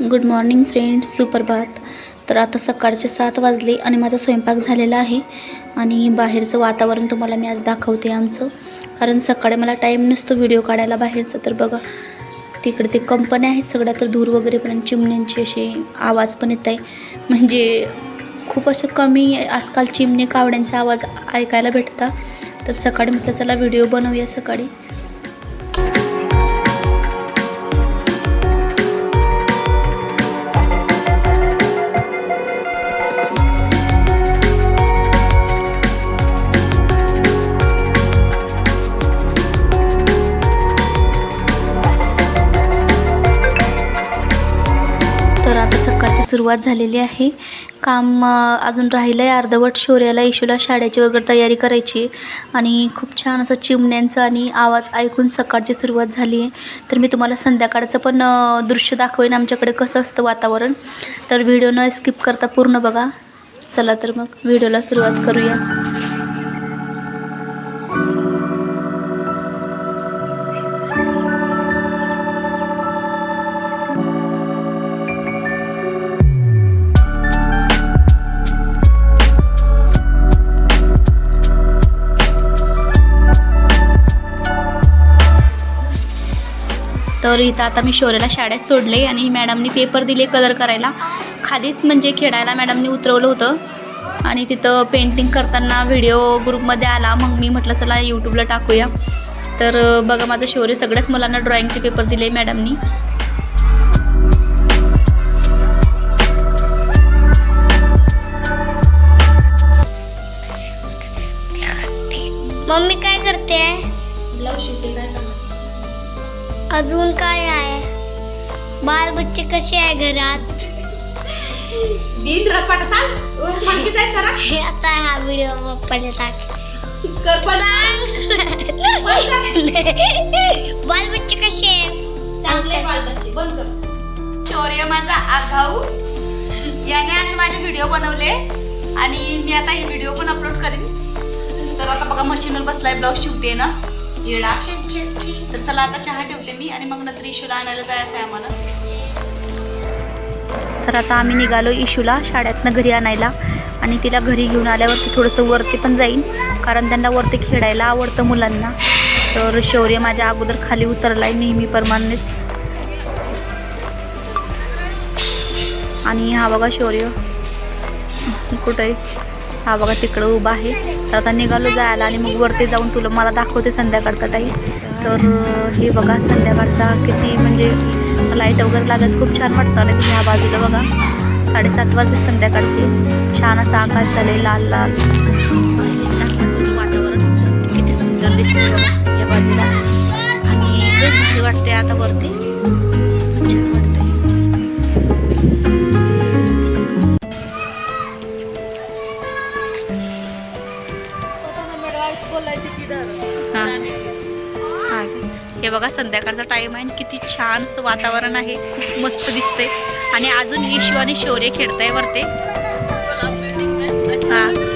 Good morning friends सुप्रभात तर आता सकाळचे सात वाजले आणि माझा स्वयंपाक झालेला आहे. आणि बाहेरचं वातावरण तुम्हाला मी आज दाखवते आमचं. कारण सकाळी मला टाईम नसतो व्हिडिओ काढायला बाहेरचा. तर बघा तिकडे ते कंपन्या आहेत सगळ्या तर धूर वगैरे पण चिमण्यांचे असे आवाज पण येत आहे. म्हणजे खूप असं कमी आजकाल चिमणे कावड्यांचा आवाज ऐकायला भेटता तर सकाळी म्हटलं चला व्हिडिओ बनवूया सकाळी. सुरुवात झालेली आहे. काम अजून राहिलं आहे अर्धवट शौर्याला इशूला शाळेची वगैरे तयारी करायची. आहे आणि खूप छान असं चिमण्यांचा आणि आवाज ऐकून सकाळची सुरुवात झाली आहे. तर मी तुम्हाला संध्याकाळचं पण दृश्य दाखवेन आमच्याकडे कसं असतं वातावरण. तर व्हिडिओ न स्किप करता पूर्ण बघा. चला तर मग व्हिडिओला सुरुवात करूया. तर इथं आता मी शौर्याला शाळेत सोडले आणि मॅडमनी पेपर दिले कलर करायला. खालीच म्हणजे खेळायला मॅडमनी उतरवलं होतं. आणि तिथं पेंटिंग करताना व्हिडिओ ग्रुपमध्ये आला. मग मी म्हटलं चला यूट्यूबला टाकूया. तर बघा माझं शौर्य सगळ्याच मुलांना ड्रॉइंगचे पेपर दिले मॅडमनी. मम्मी काय करते? ब्लाऊज शिवते काय अजून काय आहे? बाल बच्चे कसे आहे घरात? दिन रपाट चाल. माहिती जाय सरा हे आता हा व्हिडिओ पप्पाने टाक कर पण. बाल बच्चे कसे आहे चांगले बालबच्चे. बंद कर. शौर्य माझा आघाऊ याने आज माझे व्हिडिओ बनवले. आणि मी आता हे व्हिडिओ पण अपलोड करेन. तर आता बघा मशीनवर बसलाय ब्लाऊज शिवते ना. येडा. तर चला आता चहा ठेवते मी आणि मग नंतर इशूला आणायला जायचं आहे आम्हाला. तर आता आम्ही निघालो इशूला शाळेतनं घरी आणायला. आणि तिला घरी घेऊन आल्यावरती थोडंसं वरती पण जाईन कारण त्यांना वरती खेळायला आवडतं मुलांना. तर शौर्य माझ्या अगोदर खाली उतरला आहे नेहमीप्रमाणेच आणि हा बघा शौर्य. कुठं आहे? हा बघा तिकडं उभा आहे. तर आता निघालो जायला आणि मग वरती जाऊन तुला मला दाखवते संध्याकाळचा टाईम तर हे बघा संध्याकाळचा किती म्हणजे लाइट वगैरे लागत खूप छान वाटतं आणि तुम्ही ह्या बाजूला बघा. साडेसात वाजले संध्याकाळचे. छान असा आकाश झाले लाल लाल. वातावरण किती सुंदर दिसते बघा या बाजूला. आणि लयच भारी वाटते आता वरती. छान वाटते हां. हा. हे बघा संध्याकाळचा टाइम आहे आणि किती छान असं वातावरण आहे. खूप मस्त दिसते आणि अजून ईशू आणि शौर्य खेळताय वरते. हा.